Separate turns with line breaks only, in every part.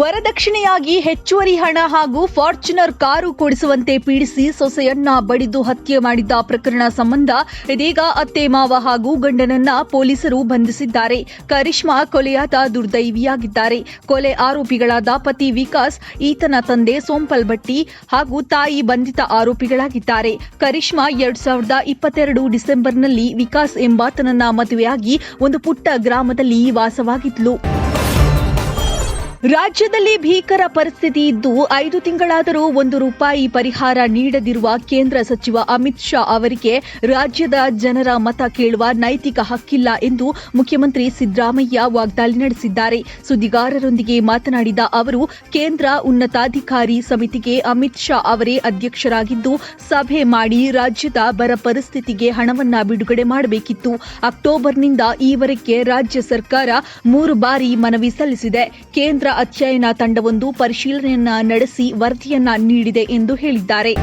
ವರದಕ್ಷಿಣೆಯಾಗಿ ಹೆಚ್ಚುವರಿ ಹಣ ಹಾಗೂ ಫಾರ್ಚುನರ್ ಕಾರು ಕೊಡಿಸುವಂತೆ ಪೀಡಿಸಿ ಸೊಸೆಯನ್ನ ಬಡಿದು ಹತ್ಯೆ ಮಾಡಿದ್ದ ಪ್ರಕರಣ ಸಂಬಂಧ ಇದೀಗ ಅತ್ತೆ ಮಾವ ಹಾಗೂ ಗಂಡನನ್ನ ಪೊಲೀಸರು ಬಂಧಿಸಿದ್ದಾರೆ. ಕರಿಷ್ಮಾ ಕೊಲೆಯಾದ ದುರ್ದೈವಿಯಾಗಿದ್ದಾರೆ. ಕೊಲೆ ಆರೋಪಿಗಳಾದ ಪತಿ ವಿಕಾಸ್, ಈತನ ತಂದೆ ಸೋಂಪಲ್ ಭಟ್ಟಿ ಹಾಗೂ ತಾಯಿ ಬಂಧಿತ ಆರೋಪಿಗಳಾಗಿದ್ದಾರೆ. ಕರಿಷ್ಮಾ ಎರಡ್ ಸಾವಿರದ ಇಪ್ಪತ್ತೆರಡು ಡಿಸೆಂಬರ್ನಲ್ಲಿ ವಿಕಾಸ್ ಎಂಬಾತನನ್ನ ಮದುವೆಯಾಗಿ ಒಂದು ಪುಟ್ಟ ಗ್ರಾಮದಲ್ಲಿ ವಾಸವಾಗಿದ್ಲು. ರಾಜ್ಯದಲ್ಲಿ ಭೀಕರ ಪರಿಸ್ಥಿತಿ ಇದ್ದು ಐದು ತಿಂಗಳಾದರೂ ಒಂದು ರೂಪಾಯಿ ಪರಿಹಾರ ನೀಡದಿರುವ ಕೇಂದ್ರ ಸಚಿವ ಅಮಿತ್ ಶಾ ಅವರಿಗೆ ರಾಜ್ಯದ ಜನರ ಮತ ಕೇಳುವ ನೈತಿಕ ಹಕ್ಕಿಲ್ಲ ಎಂದು ಮುಖ್ಯಮಂತ್ರಿ ಸಿದ್ದರಾಮಯ್ಯ ವಾಗ್ದಾಳಿ ನಡೆಸಿದ್ದಾರೆ. ಸುದ್ದಿಗಾರರೊಂದಿಗೆ ಮಾತನಾಡಿದ ಅವರು, ಕೇಂದ್ರ ಉನ್ನತಾಧಿಕಾರಿ ಸಮಿತಿಗೆ ಅಮಿತ್ ಶಾ ಅವರೇ ಅಧ್ಯಕ್ಷರಾಗಿದ್ದು, ಸಭೆ ಮಾಡಿ ರಾಜ್ಯದ ಬರ ಪರಿಸ್ಥಿತಿಗೆ ಹಣವನ್ನು ಬಿಡುಗಡೆ ಮಾಡಬೇಕಿತ್ತು. ಅಕ್ಟೋಬರ್ನಿಂದ ಈವರೆಗೆ ರಾಜ್ಯ ಸರ್ಕಾರ ಮೂರು ಬಾರಿ ಮನವಿ ಸಲ್ಲಿಸಿದೆ. ಕೇಂದ್ರ ಅಧ್ಯಯನ ತಂಡವೊಂದು ಪರಿಶೀಲನೆಯನ್ನ ನಡೆಸಿ ವರದಿಯನ್ನ ನೀಡಿದೆ ಎಂದು ಹೇಳಿದ್ದಾರೆ.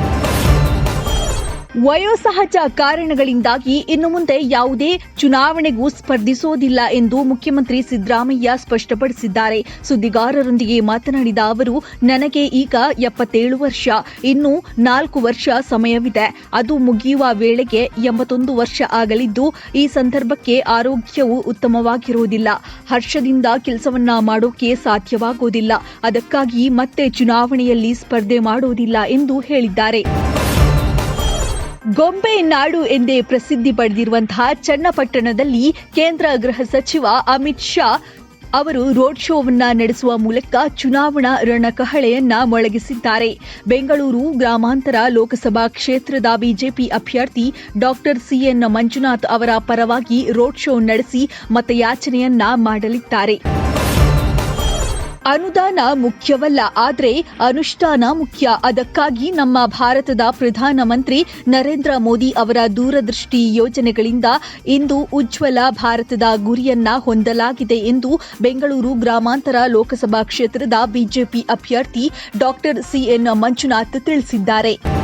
ವಯೋಸಹಜ ಕಾರಣಗಳಿಂದಾಗಿ ಇನ್ನು ಮುಂದೆ ಯಾವುದೇ ಚುನಾವಣೆಗೂ ಸ್ಪರ್ಧಿಸೋದಿಲ್ಲ ಎಂದು ಮುಖ್ಯಮಂತ್ರಿ ಸಿದ್ದರಾಮಯ್ಯ ಸ್ಪಷ್ಟಪಡಿಸಿದ್ದಾರೆ. ಸುದ್ದಿಗಾರರೊಂದಿಗೆ ಮಾತನಾಡಿದ ಅವರು, ನನಗೆ ಈಗ ಎಪ್ಪತ್ತೇಳು ವರ್ಷ. ಇನ್ನು ನಾಲ್ಕು ವರ್ಷ ಸಮಯವಿದೆ. ಅದು ಮುಗಿಯುವ ವೇಳೆಗೆ ಎಂಬತ್ತೊಂದು ವರ್ಷ ಆಗಲಿದ್ದು, ಈ ಸಂದರ್ಭಕ್ಕೆ ಆರೋಗ್ಯವು ಉತ್ತಮವಾಗಿರುವುದಿಲ್ಲ. ಹರ್ಷದಿಂದ ಕೆಲಸವನ್ನ ಮಾಡೋಕೆ ಸಾಧ್ಯವಾಗುವುದಿಲ್ಲ ಅದಕ್ಕಾಗಿ ಮತ್ತೆ ಚುನಾವಣೆಯಲ್ಲಿ ಸ್ಪರ್ಧೆ ಮಾಡೋದಿಲ್ಲ ಎಂದು ಹೇಳಿದ್ದಾರೆ. ಗೊಂಬೆ ನಾಡು ಎಂದೇ ಪ್ರಸಿದ್ಧಿ ಪಡೆದಿರುವಂತಹ ಚನ್ನಪಟ್ಟಣದಲ್ಲಿ ಕೇಂದ್ರ ಗೃಹ ಸಚಿವ ಅಮಿತ್ ಶಾ ಅವರು ರೋಡ್ ಶೋವನ್ನ ನಡೆಸುವ ಮೂಲಕ ಚುನಾವಣಾ ರಣಕಹಳೆಯನ್ನ ಮೊಳಗಿಸಿದ್ದಾರೆ. ಬೆಂಗಳೂರು, ಗ್ರಾಮಾಂತರ ಲೋಕಸಭಾ ಕ್ಷೇತ್ರದ ಬಿಜೆಪಿ ಅಭ್ಯರ್ಥಿ ಡಾಕ್ಟರ್ ಸಿಎನ್ ಮಂಜುನಾಥ್ ಅವರ ಪರವಾಗಿ ರೋಡ್ ಶೋ ನಡೆಸಿ ಮತಯಾಚನೆಯನ್ನ ಮಾಡಲಿದ್ದಾರೆ. ಅನುದಾನ ಮುಖ್ಯವಲ್ಲ, ಆದರೆ ಅನುಷ್ಠಾನ ಮುಖ್ಯ. ಅದಕ್ಕಾಗಿ ನಮ್ಮ ಭಾರತದ ಪ್ರಧಾನಮಂತ್ರಿ ನರೇಂದ್ರ ಮೋದಿ ಅವರ ದೂರದೃಷ್ಟಿ ಯೋಜನೆಗಳಿಂದ ಇಂದು ಉಜ್ವಲ ಭಾರತದ ಗುರಿಯನ್ನ ಹೊಂದಲಾಗಿದೆ ಎಂದು ಬೆಂಗಳೂರು ಗ್ರಾಮಾಂತರ ಲೋಕಸಭಾ ಕ್ಷೇತ್ರದ ಬಿಜೆಪಿ ಅಭ್ಯರ್ಥಿ ಡಾ ಸಿಎನ್ ಮಂಜುನಾಥ್ ತಿಳಿಸಿದ್ದಾರೆ.